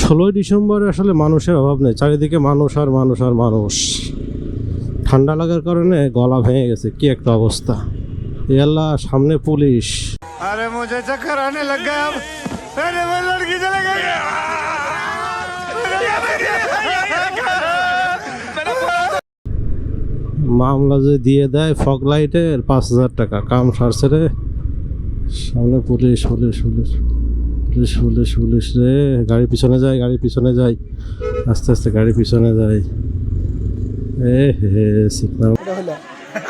ষোলোই ডিসেম্বর আসলে মানুষের অভাব নেই চারিদিকে মানুষ আর মানুষ আর মানুষ ঠান্ডা লাগার কারণে গলা ভেঙে গেছে কি একটা অবস্থা এ আল্লাহ সামনে পুলিশ अरे मुझे चक्कर आने लग गया अब अरे वो लड़की चले गई মামলা যে দিয়ে দেয় ফগ লাইটের পাঁচ হাজার টাকা কাম সারছে রে সামনে police police police Police police police রে। গাড়ি পিছনে যায় গাড়ি পিছনে যায়। আস্তে আস্তে গাড়ি পিছনে যায়। এ হে সিগন্যাল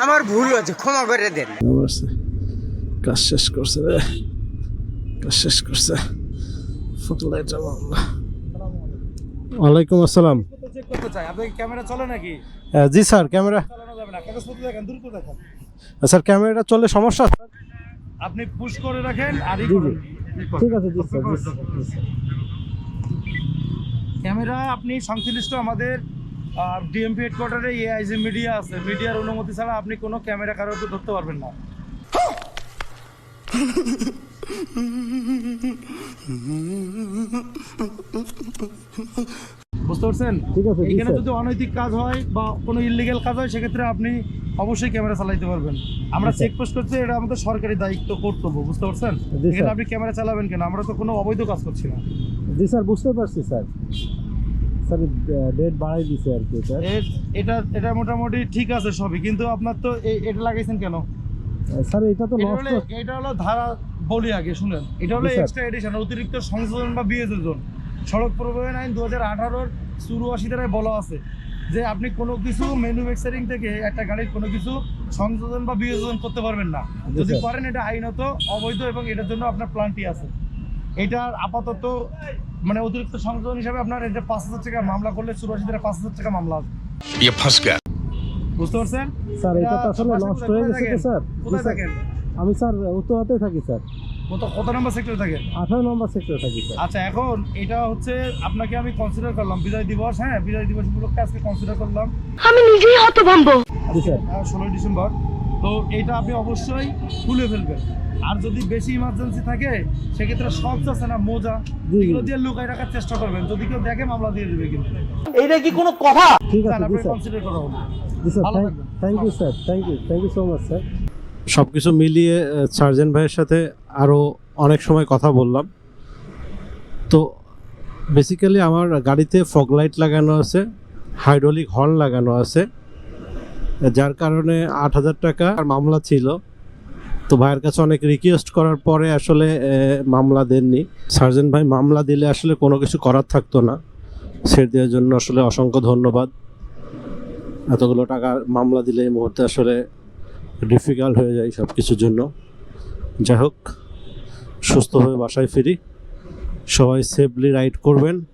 আমার ভুল হয়েছে ক্ষমা করে দেন। কাজ শেষ করছে রে। কাজ শেষ করছে। ওয়ালাইকুম আসসালাম চেক করতে চাই আপনার ক্যামেরা চলে নাকি আহ, জি স্যার ক্যামেরা। চালানো যাবে না কাগজপত্র দেখেন দ্রুত দেখেন স্যার ক্যামেরাটা চলে সমস্যা? আপনি পুশ করে রাখেন আর। ঠিক আছে জি স্যার ক্যামেরা আপনি সংশ্লিষ্ট আমাদের ডিএমপি হেডকোয়ার্টারে এআইজি মিডিয়া আছে। মিডিয়ার অনুমতি ছাড়া আপনি কোনো ক্যামেরা কারোর উপর ধরতে পারবেন না। বুঝতে পারছেন? ঠিক আছে, এখানে যদি অনৈতিক কাজ হয় বা কোনো ইলিগেল কাজ হয় সেক্ষেত্রে আপনি অবশ্যই ক্যামেরা চালাইতে পারবেন। আমরা চেক পোস্ট করছি এটা আমাদের সরকারি দায়িত্ব কর্তব্য বুঝতে পারছেন? এখানে আপনি ক্যামেরা চালাবেন কেন? আমরা তো কোনো অবৈধ কাজ করছি না। জি স্যার বুঝতে পারছি স্যার। স্যার ডেট বাড়াই দিছে আর কি স্যার। এটা এটা মোটামুটি ঠিক আছে সবই কিন্তু আপনার তো এটা লাগাইছেন কেন? স্যার এটা তো এটা নষ্ট। হলো এটা হলো ধারা বলি আগে শুনেন। এটা হলো এক্সট্রা এডিশন অতিরিক্ত সংশোধন বা বিয়োজন। সড়ক পরিবহন আইন দু হাজার আঠারোর চুরাশি ধারায় বলা আছে। যে আপনি কোনো কিছু ম্যানুফ্যাকচারিং থেকে একটা গাড়ির কোনো কিছু সংযোজন বা বিয়োজন করতে পারবেন না। যদি করেন এটা আইনত অবৈধ এবং এটার জন্য আপনার প্ল্যানটি আছে। এটার আপাতত মানে অতিরিক্ত সংযোজন হিসাবে আপনার এটা পাঁচ হাজার টাকা মামলা করলে চুরাশি থেকে পাঁচ হাজার টাকা মামলা আসবে। বুঝতে পারছেন? স্যার এটা আসলে নষ্ট হয়ে গেছে স্যার কোথায় থাকেন? আমি স্যার থাকি স্যার কত কত নম্বর সেক্টরে থাকেন আঠারো নম্বর সেক্টরে থাকি আচ্ছা এখন এটা হচ্ছে আপনাকে আমি কনসিডার করলাম। বিজয় দিবস হ্যাঁ? বিজয় দিবস উপলক্ষে আজকে কনসিডার করলাম। আমি নিজেই হতভম্ব। ষোলোই ডিসেম্বর। তো এটা আপনি অবশ্যই খুলে ফেলবেন। আর যদি বেশি ইমার্জেন্সি থাকে সেক্ষেত্রে সব আছে না মোজা। এগুলো দিয়ে লুকাই রাখার চেষ্টা করবেন। যদি কেউ দেখে মামলা দিয়ে দেবে কিন্তু। ঠিক কি কোনো কথা? আপনি স্যার কনসিডার করা হলো sir thank you sir thank you thank you so much sir সব কিছু মিলিয়ে সার্জেন ভাইয়ের সাথে আরও অনেক সময় কথা বললাম। তো বেসিক্যালি আমার গাড়িতে ফগ লাইট লাগানো আছে হাইড্রোলিক হর্ন লাগানো আছে, যার কারণে আট হাজার টাকা মামলা ছিল। তো ভাইয়ের কাছে অনেক রিকোয়েস্ট করার পরে আসলে মামলা দেননি। সার্জেন ভাই মামলা দিলে আসলে কোনো কিছু করার থাকতো না। ছেড়ে দেওয়ার জন্য আসলে অসংখ্য ধন্যবাদ। এতগুলো টাকা মামলা দিলে এই মুহূর্তে আসলে ডিফিকাল্ট হয়ে যায় সব কিছুর জন্য। যাই হোক সুস্থভাবে বাসায় ফিরি। সবাই সেফলি রাইড করবেন।